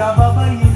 Acabava indo.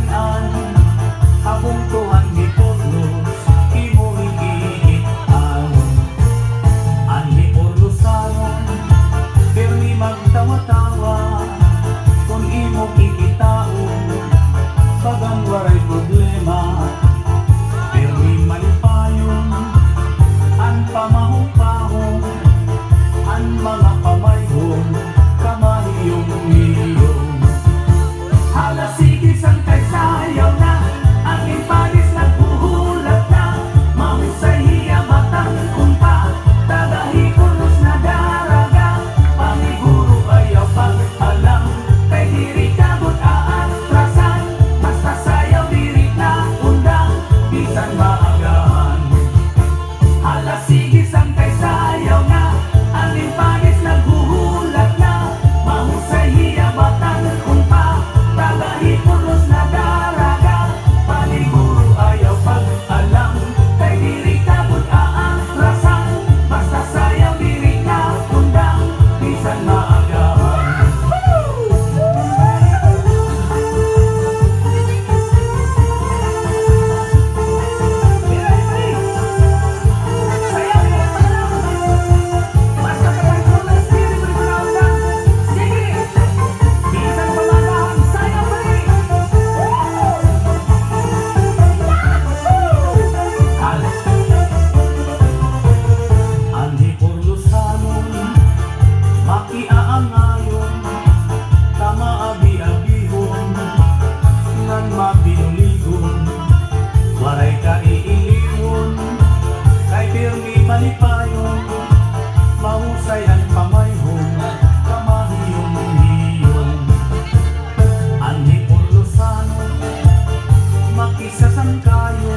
tayo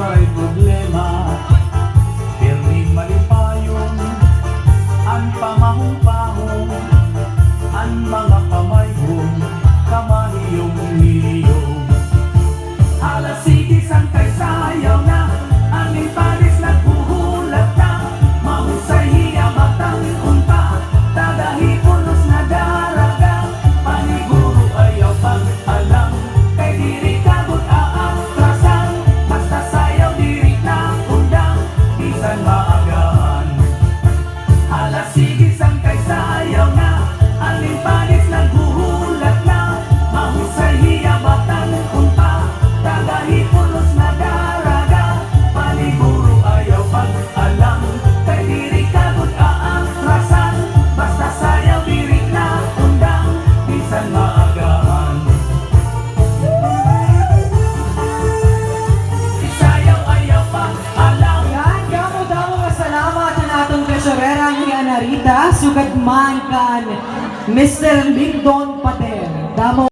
no hay problema. see you. Clarita Sugadmankan, Mr. Lindon Patel. Damo